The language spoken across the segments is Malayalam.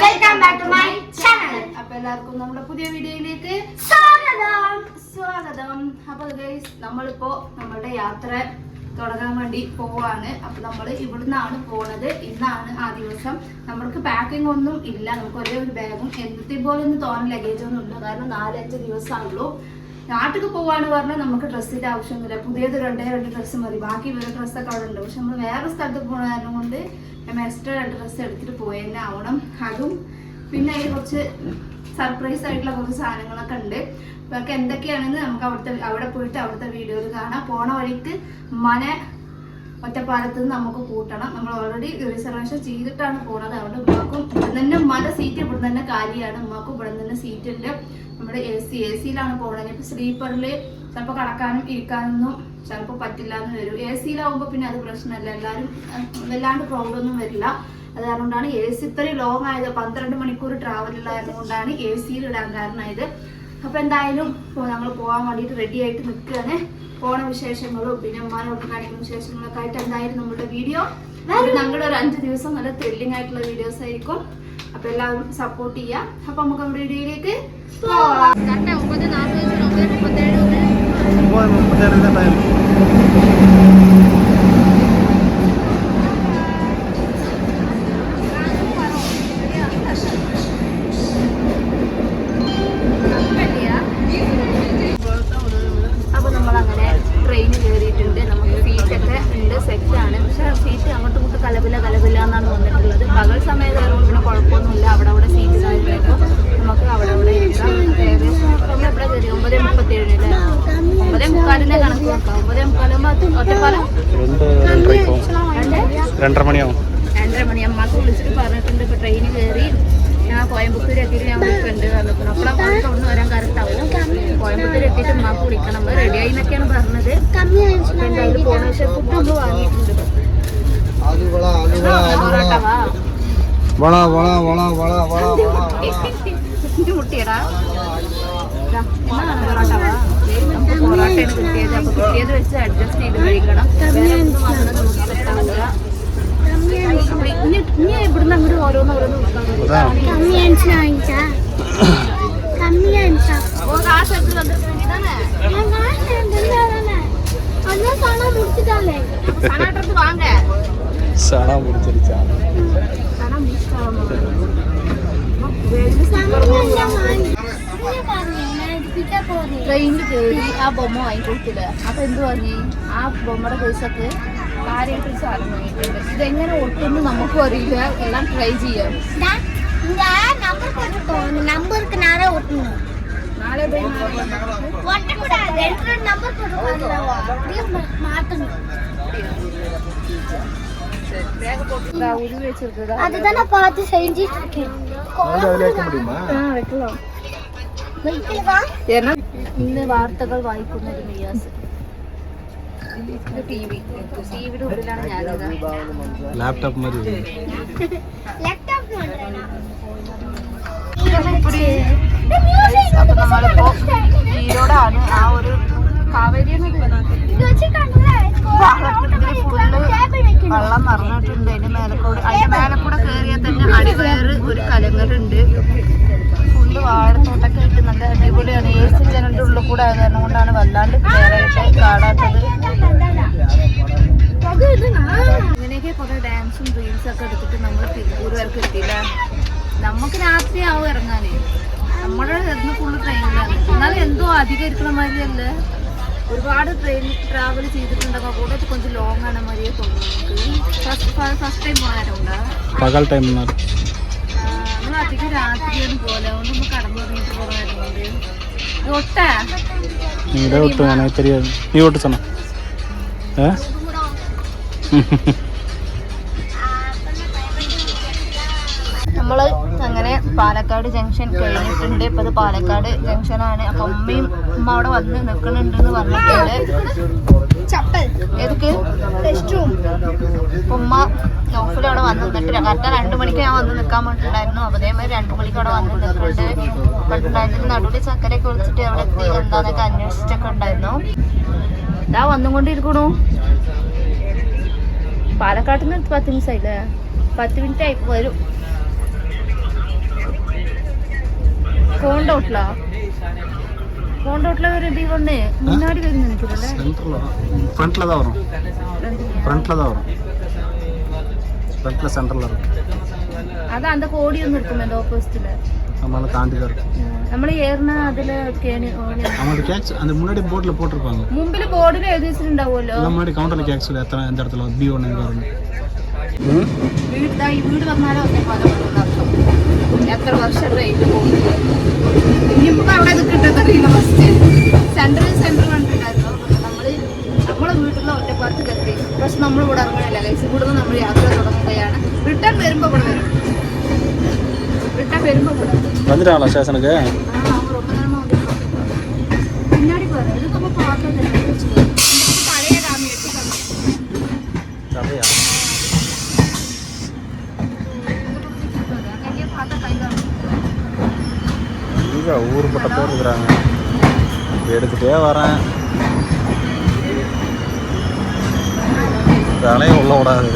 Welcome back to my channel അപ്പൊ എല്ലാവർക്കും നമ്മുടെ പുതിയ വീഡിയോയിലേക്ക് സ്വാഗതം. സ്വാഗതം. അപ്പൊ ഗൈസ് നമ്മളിപ്പോ നമ്മുടെ യാത്ര തുടങ്ങാൻ വേണ്ടി പോവാണ്. അപ്പൊ നമ്മൾ ഇവിടുന്നാണ് പോണത്. ഇന്നാണ് ആ ദിവസം. നമ്മൾക്ക് പാക്കിംഗ് ഒന്നും ഇല്ല. നമുക്ക് ഒരേ ഒരു ബാഗും എന്നത്തെ പോലെ ഒന്നും തോന്നുന്ന ലഗേജ് ഒന്നും ഇല്ല. കാരണം നാലഞ്ച് ദിവസമാണല്ലോ നാട്ടിൽ പോകാന്ന് പറഞ്ഞാൽ നമുക്ക് ഡ്രസ്സിന്റെ ആവശ്യമൊന്നുമില്ല. പുതിയത് രണ്ടേ രണ്ട് ഡ്രസ്സ് മതി. ബാക്കി വേറെ ഡ്രസ്സൊക്കെ അവിടെ ഉണ്ട്. പക്ഷെ നമ്മൾ വേറെ സ്ഥലത്ത് പോണ കാരണം കൊണ്ട് നമ്മൾ എക്സ്ട്രാ രണ്ട് ഡ്രസ്സ് എടുത്തിട്ട് പോയി തന്നെ ആവണം. അതും പിന്നെ അതിൽ കുറച്ച് സർപ്രൈസ് ആയിട്ടുള്ള കുറച്ച് സാധനങ്ങളൊക്കെ ഉണ്ട്. അതൊക്കെ എന്തൊക്കെയാണെന്ന് നമുക്ക് അവിടുത്തെ അവിടെ പോയിട്ട് അവിടുത്തെ വീഡിയോയിൽ കാണാം. പോണ വഴിക്ക് മന ഒറ്റപ്പാലത്ത് നിന്ന് നമുക്ക് കൂട്ടണം. നമ്മൾ ഓൾറെഡി റിസർവേഷൻ ചെയ്തിട്ടാണ് പോണത്. അതുകൊണ്ട് ഉമ്മാക്കും ഇവിടെ തന്നെ മല സീറ്റ് ഇവിടെ തന്നെ കാലിയാണ്. ഉമ്മാക്കും ഇവിടെ തന്നെ സീറ്റ് ഉണ്ട്. നമ്മുടെ എ സി എ സിയിലാണ് പോകണത് ഇപ്പൊ സ്ലീപ്പറിൽ ചിലപ്പോൾ കടക്കാനും ഇരിക്കാനൊന്നും ചിലപ്പോൾ പറ്റില്ല എന്ന് വരും എ സിയിലാവുമ്പോൾ പിന്നെ അത് പ്രശ്നമല്ല. എല്ലാവരും വല്ലാണ്ട് പ്രോബ്ലം ഒന്നും വരില്ല. അത് കാരണമാണ് എ സി ഇത്രയും ലോങ് ആയത്. പന്ത്രണ്ട് മണിക്കൂർ ട്രാവൽ ഉള്ളതായത് കൊണ്ടാണ് എ സിയിൽ ഇടാൻ കാരണമായത്. അപ്പൊ എന്തായാലും നമ്മൾ പോകാൻ വേണ്ടിയിട്ട് റെഡി ആയിട്ട് നിൽക്കുകയാണ് പോണ വിശേഷങ്ങളും പിന്നെ ഉമ്മാനോട്ട് കാണിക്കുന്ന വിശേഷങ്ങളൊക്കെ ആയിട്ട് എന്തായാലും നമ്മുടെ വീഡിയോ? ഞങ്ങളുടെ ഒരു അഞ്ച് ദിവസം നല്ല ത്രില്ലിംഗ് ആയിട്ടുള്ള വീഡിയോസ് ആയിരിക്കും. അപ്പൊ എല്ലാവരും സപ്പോർട്ട് ചെയ്യാം. അപ്പൊ നമുക്ക് നമ്മുടെ വീഡിയോയിലേക്ക് പോവാം. ഒമ്പത് നാൽപ്പത് ഒമ്പത് മുപ്പത്തേഴ് ഒമ്പത് മുപ്പത്തേഴിന്റെ ആണ് പക്ഷെ സീറ്റ് അങ്ങോട്ടും ഇങ്ങോട്ടും കലപില കലപില എന്നാണ് വന്നിട്ടുള്ളത്. പകൽ സമയത്ത് കയറുമ്പോൾ പിന്നെ കുഴപ്പമൊന്നുമില്ല. അവിടെ അവിടെ സീറ്റ് കാര്യങ്ങളൊക്കെ നമുക്ക് അവിടെ അവിടെ ഇരിക്കാം. ഏകദേശം നമ്മൾ എവിടെ കയറി ഒമ്പതേ മുപ്പത്തേഴിന് അല്ലേ? ഒമ്പതേ മുക്കാലിന്റെ കണക്ക് നോക്കാം ഒമ്പതേ മുക്കാലാകുമ്പോൾ ഒറ്റപ്പാലം? രണ്ട് രണ്ടര മണിയാവും രണ്ട്? രണ്ടര മണിയാവും. മണി. അമ്മയ്ക്ക് വിളിച്ചിട്ട് പറഞ്ഞിട്ടുണ്ട്. ഇപ്പൊ ട്രെയിൻ കയറി ഞാൻ കോയമ്പത്തൂർ എത്തിയിട്ട് ഞാൻ വിളിക്കുന്നുണ്ട് പറഞ്ഞിട്ടുണ്ട് അപ്പോൾ അവിടെ കൊണ്ട് വരാൻ കറക്റ്റ് ആവും കോയമ്പത്തൂർ എത്തിയിട്ട് ഉമ്മാക്ക് വിളിക്കണം. നമ്മൾ റെഡി ആയി എന്നൊക്കെയാണ് പറഞ്ഞത് എന്തായാലും പോണ പക്ഷേ ഫുഡ് നമ്മൾ വാങ്ങിയിട്ടുണ്ട്. വള വള വള വള വള മുട്ടിയടാ. പൊറോട്ടയാണ് കിട്ടിയത്. അപ്പൊ കിട്ടിയത് വെച്ച് അഡ്ജസ്റ്റ് ചെയ്ത് കഴിക്കണം. നമുക്ക് set ആവില്ല. അപ്പൊ ഇനി ഇനി ഇവിടുന്ന് അങ്ങോട്ട് ഓരോന്ന് ഓരോന്ന് അതാ. കമ്മിയാൻസ് വാങ്ങിച്ചാ പണാട്ടത്ത് വാങ്ങ സണ മിസ്സാവുന്നത് ട്രെയിനിൽ കയറി ആ ബൊമ്മ വാങ്ങിക്കൊടുത്തില്ല അപ്പൊ എന്ത് വാങ്ങി ആ ബൊമ്മയുടെ പൈസക്ക് ആരെയും സാധനം വാങ്ങിയിട്ടുണ്ട് ഇതെങ്ങനെ ഒട്ടുന്നു നമുക്കും അറിയില്ല എല്ലാം ട്രൈ ചെയ്യാം நம்பர் போட்டுக்கோங்க நம்பருக்கு நேரம் ஒட்டணும் നാളെ പോയി നാളെ വന്നാ ஒட்டக்கூடாது ரெண்டு ரெண்டு நம்பர் போட்டுக்கோங்க அப்படியே மா- மாத்தணும் വേഗം പൊട്ടിതാ ഉരുവി വെച്ചിരിക്കതാ அதுதான் நான் பார்த்து செஞ்சிட்டு இருக்கேன் അതിലേക്ക് മുടിയുമാ വെക്കണം வைக்கலவா ലാപ്ടോപ്പ് മതി. ആ ഒരു വെള്ളം നിറഞ്ഞിട്ടുണ്ട്. അതിന്റെ മേലക്കൂടെ അതിന്റെ മേലക്കൂടെ കയറിയാൽ തന്നെ അടിവേറ് ഒരു കലങ്ങളുണ്ട് ഫുള്ള് വാഴത്തോട്ടൊക്കെ ഇട്ട് നല്ല അടിപൊളിയാണ്. ഏ കൂടെ ആയത് കാരണം കൊണ്ടാണ് വല്ലാണ്ട് കയറായിട്ട് കാണാത്തത് ഇങ്ങനെയൊക്കെ കുറെ ഡാൻസും റീൽസും ഒക്കെ എടുത്തിട്ട് നമ്മൾ തിരുവൂർ വരെ എത്തിയില്ല. നമുക്ക് രാത്രി ആവും ഇറങ്ങാനേ. നമ്മുടെ ഇന്ന് ഫുള്ള് ട്രെയിനിലാണ് എന്നാലും എന്തോ അധികം ഇരിക്കണ മാതിരിയല്ലേ. ഒരുപാട് ട്രെയിനിൽ ട്രാവൽ ചെയ്തിട്ടുണ്ടെങ്കിൽ കൂടെ കൊഞ്ച് ലോങ് ആണ് മാതിരിയെ തോന്നുന്നു. നമുക്ക് ഫസ്റ്റ് ഫസ്റ്റ് ടൈം പോകാനുണ്ടോ പകൽ ടൈം ഒന്നും അധികം രാത്രിയൊന്നും പോലെ അതുകൊണ്ടൊന്നും കടന്നു തുടങ്ങിയിട്ട് കുറവായതുകൊണ്ട് ഒട്ടാ. നീടെ ഒട്ട് വേണേ തെരിയാതെ നീ ഒട്ടിച്ചണോ ഏ? നമ്മൾ പാലക്കാട് ജംഗ്ഷൻ കഴിഞ്ഞിട്ടുണ്ട്. ഇപ്പൊ അത് പാലക്കാട് ജംഗ്ഷൻ ആണ് അപ്പൊ അമ്മയും ഉമ്മ അവിടെ വന്ന് നിൽക്കുന്നുണ്ടെന്ന് പറഞ്ഞിട്ടുണ്ട്. ഏതൊക്കെ? ഉമ്മ ലോഫിൽ അവിടെ വന്ന് നിന്നിട്ട് കറക്റ്റ് രണ്ടു മണിക്ക് ഞാൻ വന്ന് നിൽക്കാൻ വേണ്ടിട്ടുണ്ടായിരുന്നു അപ്പൊ അതേമാതിരി രണ്ടു മണിക്ക് അവിടെ വന്ന് നിൽക്കുന്നുണ്ട്. പണ്ടുണ്ടായിരുന്നു നടുവിൽ ചക്കരയൊക്കെ വിളിച്ചിട്ട് അവിടെ എത്തി എന്താന്നൊക്കെ അന്വേഷിച്ചൊക്കെ ഉണ്ടായിരുന്നു. ഇതാ വന്നുകൊണ്ടിരിക്കണു. പാലക്കാട്ടിന്ന് പത്ത് മിനിറ്റ് ആയില്ലേ? പത്ത് മിനിറ്റ് ആയി. വരും. കോണ്ടോട്ടിലാ കോണ്ടോട്ടിലെ ഒരു ദീപണ്ണേ മുന്നാടി വരുന്നു എനിക്കല്ലേ சென்டரில் ஃப்ரண்ட்டில் தான் வரும் ஃப்ரண்ட்டில் தான் வரும் ஃப்ரண்ட்டில் சென்டரில் இருக்கும் അത് അന്ത കോടി ഒന്നും എടുക്കും എൻ്റെ ഓപ്പോസിറ്റില് நம்மளால தாண்டி தான் இருக்கும் നമ്മൾ ഏറിന അതില് കേണി ഓണി- அவங்களுக்கு கேக்ஸ் அந்த முன்னாடி போர்டில் போட்டிருப்பாங்க മുമ്പില് ബോർഡിൽ എഴുതി വെച്ചിട്ടുണ്ടാവുമല്ലോ எல்லாம் முன்னாடி கவுண்டரில் கேக்ஸ் சொல்லி எத்தனை எந்த இடத்துல பி ஒன்று எங்கே வரும் വീട് ദാ ഈ വീട് വന്നാലോ ഒന്നേ പല അർത്ഥം എത്ര വർഷം റേറ്റ് പോകുന്നത് ഇനിയിപ്പോ അവിടെ നിൽക്കട്ടെന്നറിയില്ല ഫസ്റ്റ് സെന്ററിൽ സെന്റർ കണ്ടിട്ടുണ്ടായിരുന്നു നമ്മള് നമ്മളെ വീട്ടിലുള്ള ഒറ്റപ്പാർക്ക് എത്തി പക്ഷെ നമ്മൾ ഇവിടെ ഇറങ്ങണില്ല ലൈസ് ഇവിടുന്ന് നമ്മൾ യാത്ര തുടങ്ങുകയാണ് റിട്ടേൺ വരുമ്പോ ഇവിടെ വരും റിട്ടേൺ വരുമ്പോ ഇവിടെ വരും. வந்துட்டாங்களா ஸ்டேஷனுக்கு ആ, அவங்க ரொம்ப நேரமா வந்துட்டு பின்னாடி பாரு இது நம்ம பார்த்தது பழைய ராமி எடுத்து அப்படியா எங்கே ஊர் பட்ட பேர் இருக்கிறாங்க. எடுத்துகிட்டே வரேன். தலையை உள்ள விடாது.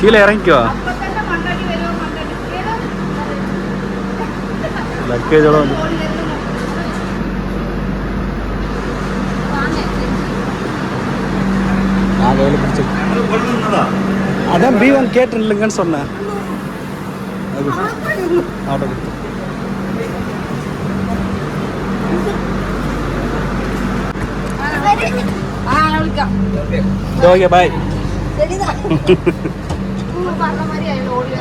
கீழே இறங்கிக்கோ. லக்கேஜோட வந்து நான் கையில் பிடிச்சி அதான் பி ஒன் கேட்டு இல்லைங்கன்னு சொன்னேன் அது ஆட்டோ கொடுத்து ആ വിളിക്കാം ஓகே பாய் പറഞ്ഞ മാതിരി ആയാലും ഓടി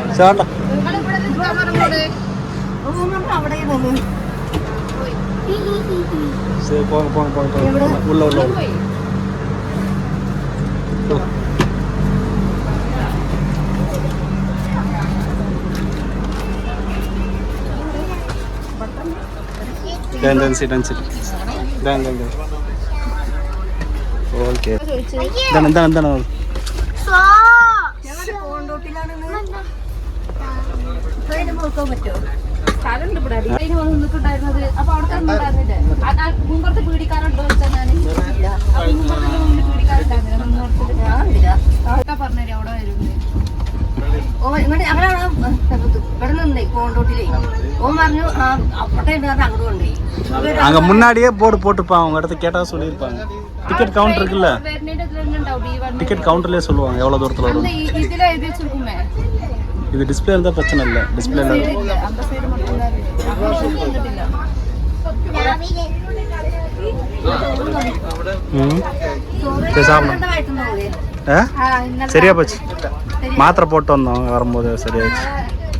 Dan dan sit dan sit. Dan dan dan. Okay. Dan dan dan dan. So. ഞങ്ങളുടെ കോണ്ടോട്ടിലാണെന്ന്. ട്രെയിൻ പോകാൻ പറ്റുമോ? സ്ഥലമുണ്ട് ഇവിടെ. ട്രെയിൻ വന്ന് നിൽക്കുന്നുണ്ടായിരുന്നത്. അപ്പോൾ അവിടെ കണ്ടായിരുന്നില്ലേ? മുമ്പത്തെ പീടിക്കാരുണ്ടോ വെച്ചാൽ ഞാൻ നിന്നേ കോണ്ടോട്ടിലേ ഓൻ പറഞ്ഞു ആ അപ്പട്ടെ ഉണ്ടായിരുന്നു അങ്ങോട്ട് കൊണ്ടുപോയി அங்க முன்னாடியே போர்டு போட்டுப்பாங்க அவங்க இடத்த கேட்டா சொல்லியிருப்பாங்க டிக்கெட் கவுண்டர் இருக்குல்ல വരുന്നതിന്റെ ഇതിൽ തന്നെ ഉണ്ടാവും ഡി വൺ டிக்கெட் கவுண்டர்லயே சொல்லுவாங்க எவ்வளவு தூரத்துல അന്ന് வரும் ഈ- ഇതില് എഴുതി വെച്ചിരിക്കുമേ இது டிஸ்பிளே இருந்தா பிரச்சனை இல்லை டிஸ்பிளேல അമ്പ സൈഡ് மட்டுം ഉണ്ടായിരുന്നു വന്നിട്ടില്ല രാവിലെ ம் சரி சாப்பிடலாம் വയറ്റുന്നോളേ ஆ ആ ഇന്നലെ சரியா போச்சு மாத்திரை போட்டு வந்தோம் வரும்போது சரியாச்சு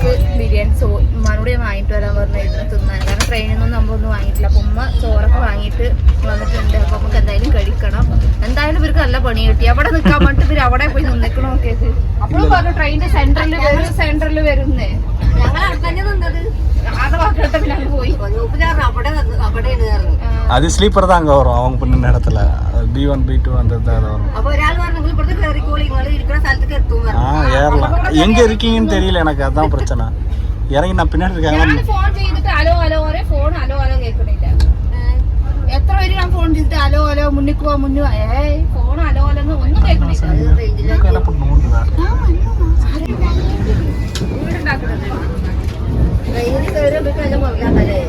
ഉമ്മക്ക് ബിരിയാണി സോ ഉമ്മാനോട് ഞാൻ വാങ്ങിട്ട് വരാൻ പറഞ്ഞു. ഇരുന്ന് തിന്നാൻ. കാരണം ട്രെയിനിൽ നിന്നും നമ്മളൊന്നും വാങ്ങിയിട്ടില്ല. അപ്പം ഉമ്മ ചോറൊക്കെ വാങ്ങിയിട്ട് വന്നിട്ടുണ്ട്. അപ്പം നമുക്ക് എന്തായാലും കഴിക്കണം. എന്തായാലും ഇവർക്ക് നല്ല പണി കിട്ടി. അവിടെ നിൽക്കാൻ വേണ്ടിട്ട് ഇവർ അവിടെ പോയി നിന്നിക്കണോ നോക്കിയത് അപ്പോഴും പറഞ്ഞു ട്രെയിനിന്റെ സെന്ററിൽ സെന്ററിൽ വരുന്നേ. ഞങ്ങൾ അവിടെ തന്നെ നിന്നത്. അത് വാക്കിട്ട് ഞങ്ങൾ പോയി ഗ്രൂപ്പിലായിരുന്നു അവിടെ നിന്ന് അവിടെയാണ് കയറുന്നത് அது ஸ்லீப்பர் தான் அங்கே வரும் அவங்க பின்ன இடத்துல பி ஒன் பி டூ அந்த இதில் வரும் അപ്പൊ ഒരാൾ പറഞ്ഞു നിങ്ങൾ ഇവിടുത്തെ കയറിക്കോളി നിങ്ങൾ ഇരിക്കുന്ന സ്ഥലത്തേക്ക് എത്തും ஆ ஏறலாம் எங்கே இருக்கீங்கன்னு தெரியல எனக்கு அதான் பிரச்சனை இறங்கி நான் பின்னாடி இருக்காங்க ഞാൻ ഫോൺ ചെയ്തിട്ട് അലോ അലോ പറയും ഫോൺ അലോ അലോ കേൾക്കണില്ല എത്ര പേര് ഞാൻ ഫോൺ ചെയ്തിട്ട് അലോ അലോ മുന്നിക്ക് പോവാ മുന്നു ഏയ് ഫോൺ അലോ അലോ എന്ന് ഒന്നും കേൾക്കണില്ല என்ன பண்ணுவோம் വീടുണ്ടാക്കുന്നത് ട്രെയിനിൽ കയറി നല്ല മുതലാത്തല്ലേ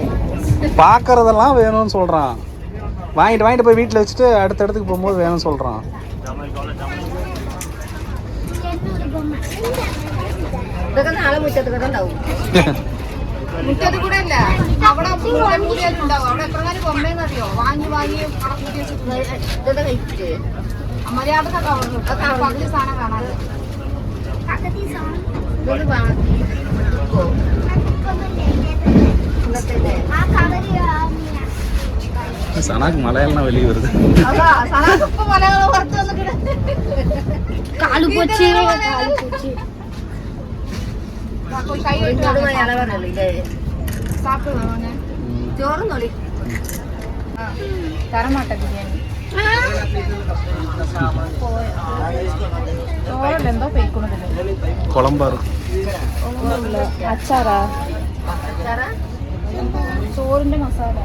பார்க்கறதெல்லாம் வேணும்னு சொல்கிறான் வாங்கிட்டு வாங்கிட்டு போய் வீட்டில் வச்சுட்டு அடுத்த இடத்துக்கு போகும்போது வேணும்னு சொல்கிறான் ഇതൊക്കെ നാളെ മുറ്റത്ത് കൂടെ ഉണ്ടാവും മുറ്റത്ത് കൂടെ അല്ല അവിടെ പൂരം കൂടിയാലുണ്ടാവും അവിടെ എത്ര കാലം കൊമ്പേന്നറിയോ വാങ്ങി വാങ്ങി അവിടെ കൂട്ടി വെച്ചിട്ട് ഇതൊക്കെ കഴിച്ചിട്ട് മര്യാദക്കൊക്കെ അവിടെ പകുതി സാധനം കാണാതെ സനാക്ക് മലയാളം വലിയ വെറുതെ. ചോറുന്നോളി തരമാട്ട അച്ചാറാ. ചോറിന്റെ മസാല.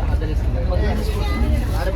ഒമ്പത് വരെ